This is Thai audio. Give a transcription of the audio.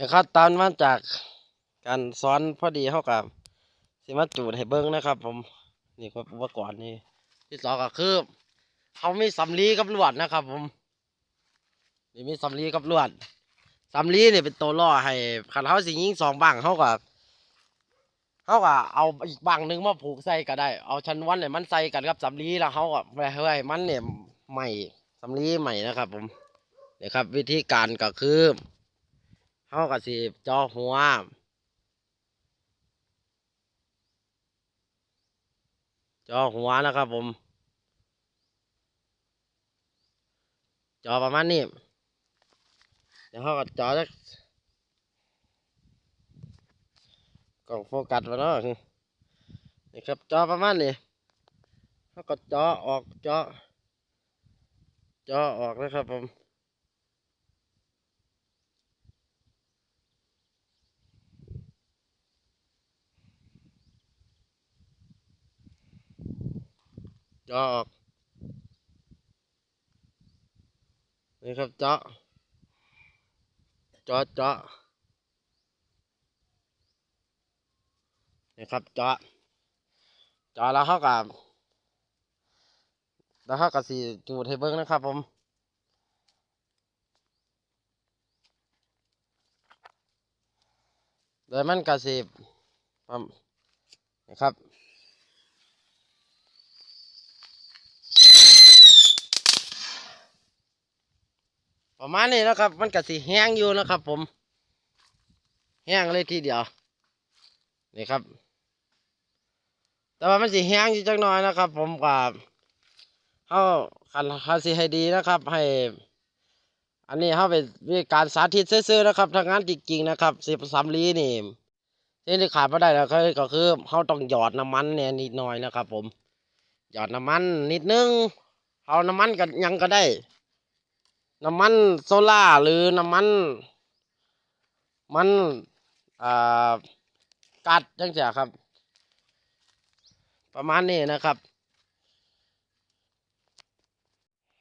นะครับตามมาจากการสอนพอดีเขากับสิมาจูดให้เบิ้งนะครับ ผมนี่ครับอุปกรณ์นี่ที่สองก็คือเขามีสำลีกับลวดนะครับ ผมนี่มีสำลีกับลวดสำลีเนี่ยเป็นตัวล่อให้ขันเขาสิยิงสองบังเขากับเขาก็เอาอีกบังหนึ่งมาผูกใส่ก็ได้เอาชั้นวันเนี่ยมันใส่กันกับสำลีแล้วเขาก็ไปให้มันเนี่ยใหม่สำลีใหม่นะครับ ผมเนี่ครับ วิธีการก็คือ เขาก็สิจอหัวจอหัวนะครับผมจอประมาณนี้เดี๋ยวเขาก็จอจักกล่องโฟกัสมาเนาะนี่ครับจอประมาณนี้เขาก็จอออกจอจอออกนะครับผม จาะออก นี่ครับเจาะเจาะเจาะนี่ครับเจาะเจาะแล้วเข้ากับแล้วเข้ากับสีจูดให้เบิ้งนะครับผมโดยมันกับสีบนะครับ ประมาณนี้นะครับ มันก็สิแห้งอยู่นะครับ ผม แห้งเลยทีเดียวนี่ครับ แต่ว่ามันสิแห้งอยู่จักหน่อยนะครับ ผมกับเขาคันคันสิให้ดีนะครับ ให้ อันนี้เขาเป็นวิธีการสาธิตซื่อๆนะครับทางงานจริงๆนะครับสิบสามลีนี่สิ่ที่ขาดไม่ได้แล้วก็ก็คือเขาต้องหยอดน้ำมันเนี่ยนิดหน่อยนะครับ ผม หยอดน้ำมันนิดนึงเอาน้ำมันกันยังก็ได้ น้ำมันโซล่าหรือน้ำมัน มันอ่ากัดจังเสียครับ ประมาณนี้นะครับ